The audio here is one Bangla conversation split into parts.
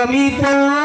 আমি তো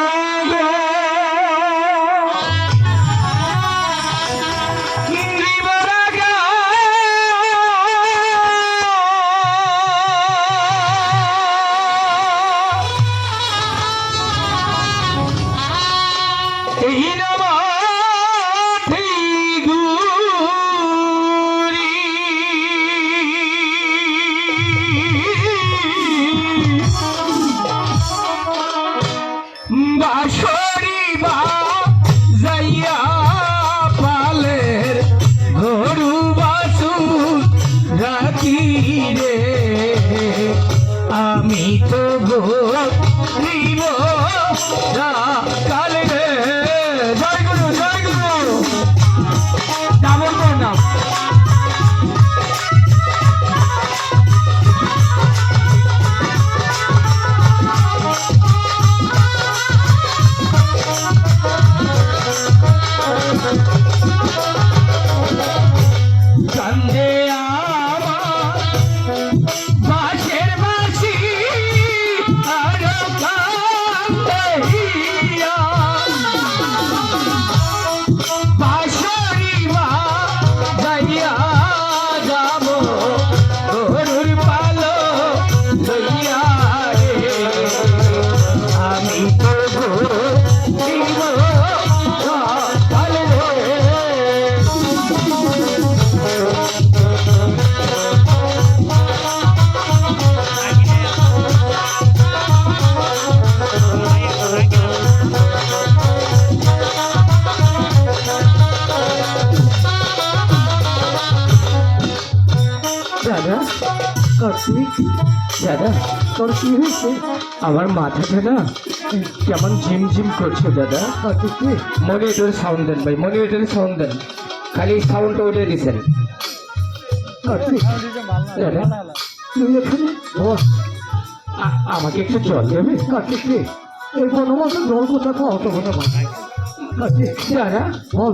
রাখি রে আমি তো গরিব কাল রে। জয় নাম কান্দে আমি তো গরিব দাদা তোর কি হয়েছে আমার মাথাটা না কেমন ঝিমঝিম করছে দাদা। কি? মনিটর সাউন্ড দেন ভাই মনিটর সাউন্ড দেন। খালি সাউন্ড ওইটা এখানে? আমাকে একটু জল দেবে? কার্তিক রে এই বনমাসে জল কোথায় পাওয়া? তো না দাদা বল।